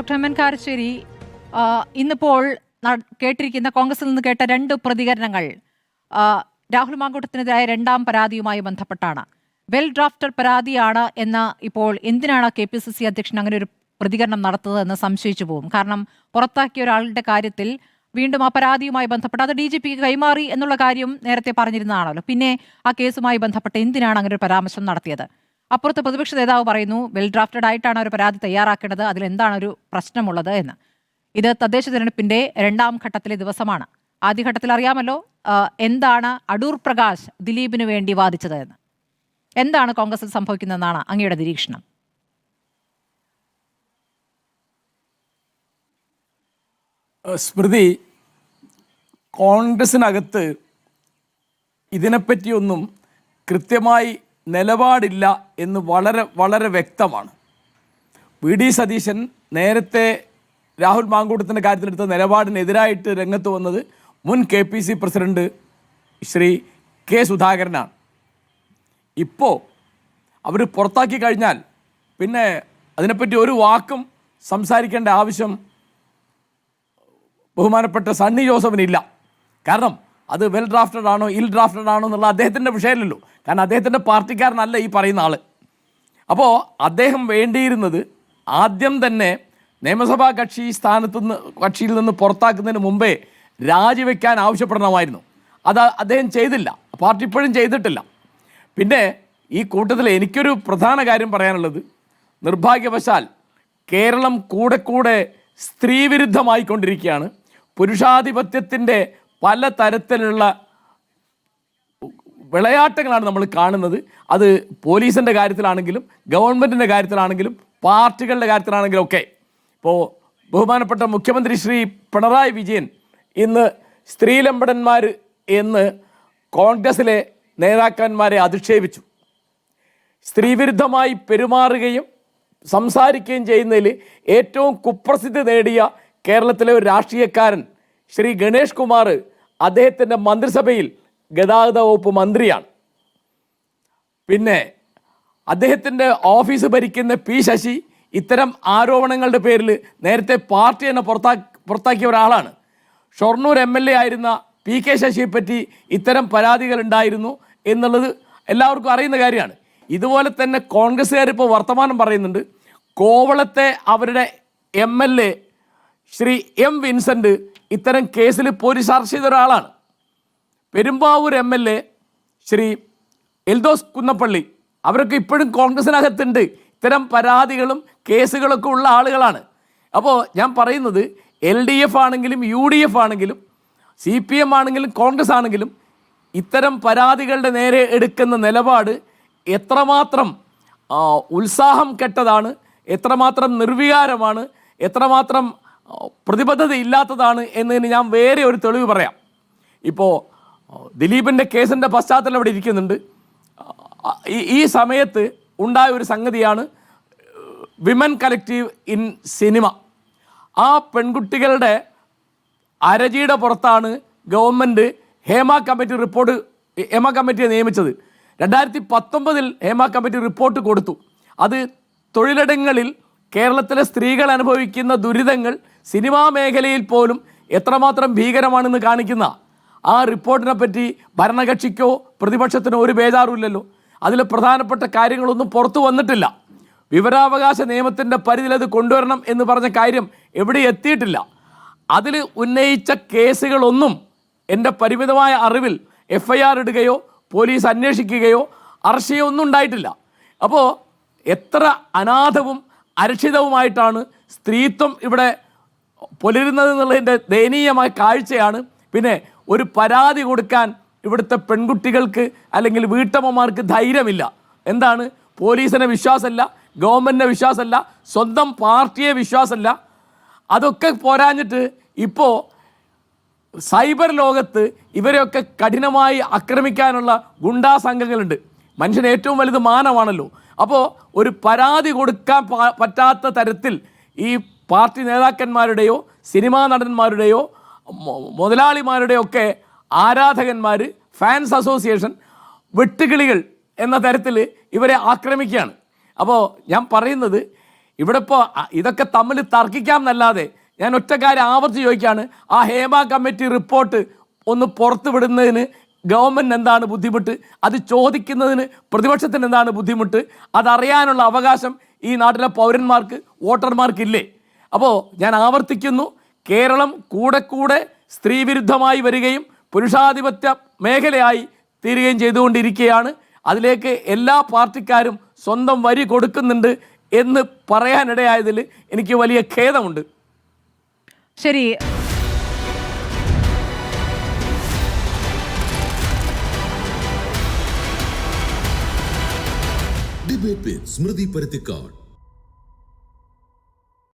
Doctor M N Karassery ഇന്നിപ്പോൾ കേട്ടിരിക്കുന്ന കോൺഗ്രസിൽ നിന്ന് കേട്ട രണ്ട് പ്രതികരണങ്ങൾ രാഹുൽ മാങ്കൂട്ടത്തിനെതിരായ രണ്ടാം പരാതിയുമായി ബന്ധപ്പെട്ടാണ്. വെൽ ഡ്രാഫ്റ്റർ പരാതിയാണ് എന്ന ഇപ്പോൾ എന്തിനാണ് കെ പി സി സി അധ്യക്ഷൻ അങ്ങനെ ഒരു പ്രതികരണം നടത്തുന്നത് എന്ന് സംശയിച്ചു പോകും. കാരണം പുറത്താക്കിയ ഒരാളുടെ കാര്യത്തിൽ വീണ്ടും ആ പരാതിയുമായി ബന്ധപ്പെട്ട് അത് ഡി ജി പിക്ക് കൈമാറി എന്നുള്ള കാര്യം നേരത്തെ പറഞ്ഞിരുന്നതാണല്ലോ. പിന്നെ ആ കേസുമായി ബന്ധപ്പെട്ട് എന്തിനാണ് അങ്ങനെ ഒരു പരാമർശം നടത്തിയത്? അപ്പുറത്ത് പ്രതിപക്ഷ നേതാവ് പറയുന്നു വെൽ ഡ്രാഫ്റ്റഡ് ആയിട്ടാണ് ഒരു പരാതി തയ്യാറാക്കേണ്ടത്. അതിൽ എന്താണ് ഒരു പ്രശ്നമുള്ളത് എന്ന്. ഇത് തദ്ദേശ തിരഞ്ഞെടുപ്പിന്റെ രണ്ടാം ഘട്ടത്തിലെ ദിവസമാണ്. ആദ്യഘട്ടത്തിൽ അറിയാമല്ലോ എന്താണ് അടൂർ പ്രകാശ് ദിലീപിന് വേണ്ടി വാദിച്ചത് എന്ന്. എന്താണ് കോൺഗ്രസിൽ സംഭവിക്കുന്നതെന്നാണ് അങ്ങയുടെ നിരീക്ഷണം. സ്മൃതി കോൺഗ്രസിനകത്ത് ഇതിനെപ്പറ്റിയൊന്നും കൃത്യമായി നിലപാടില്ല എന്ന് വളരെ വളരെ വ്യക്തമാണ്. വി. ഡി. സതീശൻ നേരത്തെ രാഹുൽ മാങ്കൂട്ടത്തിന്റെ കാര്യത്തിലെടുത്ത നിലപാടിനെതിരായിട്ട് രംഗത്ത് വന്നത് മുൻ K P C president Shri K സുധാകരനാണ്. ഇപ്പോൾ അവർ പുറത്താക്കി കഴിഞ്ഞാൽ പിന്നെ അതിനെപ്പറ്റി ഒരു വാക്കും സംസാരിക്കേണ്ട ആവശ്യം ബഹുമാനപ്പെട്ട സണ്ണി ജോസഫിനില്ല. കാരണം അത് വെൽ ഡ്രാഫ്റ്റഡ് ആണോ ഇൽ ഡ്രാഫ്റ്റഡ് ആണോ എന്നുള്ള അദ്ദേഹത്തിന്റെ വിഷയമല്ലല്ലോ. കാരണം അദ്ദേഹത്തിന്റെ പാർട്ടിക്കാരനല്ല ഈ പറയുന്ന ആൾ അപ്പോൾ അദ്ദേഹം വേണ്ടിയിരുന്നത് ആദ്യം തന്നെ നിയമസഭാ കക്ഷി സ്ഥാനത്ത് നിന്ന് കക്ഷിയിൽ നിന്ന് പുറത്താക്കുന്നതിന് മുമ്പേ രാജിവെക്കാൻ ആവശ്യപ്പെടണമായിരുന്നു. അത് അദ്ദേഹം ചെയ്തില്ല. പാർട്ടി ഇപ്പോഴും ചെയ്തിട്ടില്ല. പിന്നെ ഈ കൂട്ടത്തിൽ എനിക്കൊരു പ്രധാന കാര്യം പറയാനുള്ളത്. നിർഭാഗ്യവശാൽ കേരളം കൂടെ കൂടെ സ്ത്രീവിരുദ്ധമായിക്കൊണ്ടിരിക്കുകയാണ്. പുരുഷാധിപത്യത്തിന്റെ പല തരത്തിലുള്ള വിളയാട്ടങ്ങളാണ് നമ്മൾ കാണുന്നത്. അത് പോലീസിന്റെ കാര്യത്തിലാണെങ്കിലും ഗവൺമെന്റിന്റെ കാര്യത്തിലാണെങ്കിലും പാർട്ടികളുടെ കാര്യത്തിലാണെങ്കിലും ഒക്കെ. ഇപ്പോൾ ബഹുമാനപ്പെട്ട മുഖ്യമന്ത്രി ശ്രീ പിണറായി വിജയൻ ഇന്ന് സ്ത്രീലമ്പടന്മാർ എന്ന് കോൺഗ്രസിലെ നേതാക്കന്മാരെ അധിക്ഷേപിച്ചു. സ്ത്രീവിരുദ്ധമായി പെരുമാറുകയും സംസാരിക്കുകയും ചെയ്യുന്നതിൽ ഏറ്റവും കുപ്രസിദ്ധി നേടിയ കേരളത്തിലെ ഒരു രാഷ്ട്രീയക്കാരൻ ശ്രീ ഗണേഷ് കുമാർ അദ്ദേഹത്തിന്റെ മന്ത്രിസഭയിൽ ഗതാഗത വകുപ്പ് മന്ത്രിയാണ്. പിന്നെ അദ്ദേഹത്തിന്റെ ഓഫീസ് ഭരിക്കുന്ന പി ശശി ഇത്തരം ആരോപണങ്ങളുടെ പേരിൽ നേരത്തെ പാർട്ടി തന്നെ പുറത്താ പുറത്താക്കിയ ഒരാളാണ്. ഷൊർണൂർ എം എൽ എ ആയിരുന്ന പി കെ ശശിയെ പറ്റി ഇത്തരം പരാതികൾ ഉണ്ടായിരുന്നു എന്നുള്ളത് എല്ലാവർക്കും അറിയുന്ന കാര്യമാണ്. ഇതുപോലെ തന്നെ കോൺഗ്രസ്സുകാർ ഇപ്പോൾ വർത്തമാനം പറയുന്നുണ്ട്. കോവളത്തെ അവരുടെ M L A Shri M Vincent ഇത്തരം കേസിൽ പോലീസ് അറസ്റ്റ് ചെയ്ത ഒരാളാണ് Perumbavoor M L A Shri Eldhose Kunnappilly. അവരൊക്കെ ഇപ്പോഴും കോൺഗ്രസിനകത്തുണ്ട്. ഇത്തരം പരാതികളും കേസുകളൊക്കെ ഉള്ള ആളുകളാണ്. അപ്പോൾ ഞാൻ പറയുന്നത് എൽ ഡി എഫ് ആണെങ്കിലും യു ഡി എഫ് ആണെങ്കിലും സി പി എം ആണെങ്കിലും കോൺഗ്രസ് ആണെങ്കിലും ഇത്തരം പരാതികളുടെ നേരെ എടുക്കുന്ന നിലപാട് എത്രമാത്രം ഉത്സാഹം കെട്ടതാണ് എത്രമാത്രം നിർവികാരമാണ് എത്രമാത്രം പ്രതിബദ്ധത ഇല്ലാത്തതാണ് എന്നതിന് ഞാൻ വേറെ ഒരു തെളിവ് പറയാം. ഇപ്പോൾ ദിലീപിന്റെ കേസിന്റെ പശ്ചാത്തലം അവിടെ ഇരിക്കുന്നുണ്ട്. ഈ സമയത്ത് ഉണ്ടായ ഒരു സംഗതിയാണ് വിമൻ കലക്റ്റീവ് ഇൻ സിനിമ. ആ പെൺകുട്ടികളുടെ അരജിയുടെ പുറത്താണ് government Hema committee report Hema കമ്മിറ്റിയെ നിയമിച്ചത്. രണ്ടായിരത്തി പത്തൊമ്പതിൽ ഹേമ കമ്മിറ്റി റിപ്പോർട്ട് കൊടുത്തു. അത് തൊഴിലിടങ്ങളിൽ കേരളത്തിലെ സ്ത്രീകൾ അനുഭവിക്കുന്ന ദുരിതങ്ങൾ സിനിമാ മേഖലയിൽ പോലും എത്രമാത്രം ഭീകരമാണെന്ന് കാണിക്കുന്ന ആ റിപ്പോർട്ടിനെ പറ്റി ഭരണകക്ഷിക്കോ പ്രതിപക്ഷത്തിനോ ഒരു ബേജാറുമില്ലല്ലോ. അതിൽ പ്രധാനപ്പെട്ട കാര്യങ്ങളൊന്നും പുറത്തു വന്നിട്ടില്ല. വിവരാവകാശ നിയമത്തിന്റെ പരിധിയിൽ അത് കൊണ്ടുവരണം എന്ന് പറഞ്ഞ കാര്യം എവിടെ എത്തിയിട്ടില്ല. അതിൽ ഉന്നയിച്ച കേസുകളൊന്നും എന്റെ പരിമിതമായ അറിവിൽ എഫ് ഐ ആർ ഇടുകയോ പോലീസ് അന്വേഷിക്കുകയോ അറസ്റ്റ് ചെയ്യുകയോ ഒന്നും ഉണ്ടായിട്ടില്ല. അപ്പോൾ എത്ര അനാഥവും അരക്ഷിതവുമായിട്ടാണ് സ്ത്രീത്വം ഇവിടെ പുലരുന്നത് എന്നുള്ളതിന്റെ ദയനീയമായ കാഴ്ചയാണ്. പിന്നെ ഒരു പരാതി കൊടുക്കാൻ ഇവിടുത്തെ പെൺകുട്ടികൾക്ക് അല്ലെങ്കിൽ വീട്ടമ്മമാർക്ക് ധൈര്യമില്ല. എന്താണ്? പോലീസിനെ വിശ്വാസമല്ല ഗവൺമെന്റിനെ വിശ്വാസമല്ല സ്വന്തം പാർട്ടിയെ വിശ്വാസമല്ല. അതൊക്കെ പോരാഞ്ഞിട്ട് ഇപ്പോൾ സൈബർ ലോകത്ത് ഇവരെയൊക്കെ കഠിനമായി ആക്രമിക്കാനുള്ള ഗുണ്ടാ സംഘങ്ങളുണ്ട്. മനുഷ്യന് ഏറ്റവും വലുത് മാനമാണല്ലോ. അപ്പോൾ ഒരു പരാതി കൊടുക്കാൻ പറ്റാത്ത തരത്തിൽ ഈ പാർട്ടി നേതാക്കന്മാരുടെയോ സിനിമാ നടന്മാരുടെയോ മുതലാളിമാരുടെയോ ഒക്കെ ആരാധകന്മാർ ഫാൻസ് അസോസിയേഷൻ വെട്ടുകിളികൾ എന്ന തരത്തിൽ ഇവരെ ആക്രമിക്കുകയാണ്. അപ്പോൾ ഞാൻ പറയുന്നത് ഇവിടെ ഇപ്പോൾ ഇതൊക്കെ തമ്മിൽ തർക്കിക്കാം എന്നല്ലാതെ ഞാൻ ഒറ്റ കാര്യം ആവർത്തി ചോദിക്കുകയാണ്. ആ ഹേമ കമ്മിറ്റി റിപ്പോർട്ട് ഒന്ന് പുറത്തു വിടുന്നതിന് ഗവൺമെന്റ് എന്താണ് ബുദ്ധിമുട്ട്? അത് ചോദിക്കുന്നതിന് പ്രതിപക്ഷത്തിന് എന്താണ് ബുദ്ധിമുട്ട്? അതറിയാനുള്ള അവകാശം ഈ നാട്ടിലെ പൗരന്മാർക്ക് വോട്ടർമാർക്കില്ലേ? അപ്പോൾ ഞാൻ ആവർത്തിക്കുന്നു കേരളം കൂടെ കൂടെ സ്ത്രീവിരുദ്ധമായി വരികയും പുരുഷാധിപത്യ മേഖലയായി തീരുകയും ചെയ്തുകൊണ്ടിരിക്കുകയാണ്. അതിലേക്ക് എല്ലാ പാർട്ടിക്കാരും സ്വന്തം വരി കൊടുക്കുന്നുണ്ട് എന്ന് പറയാനിടയായതിൽ എനിക്ക് വലിയ ഖേദമുണ്ട്. ശരി. இருப்பின் ஸ்மிருதி பருத்திக்காட்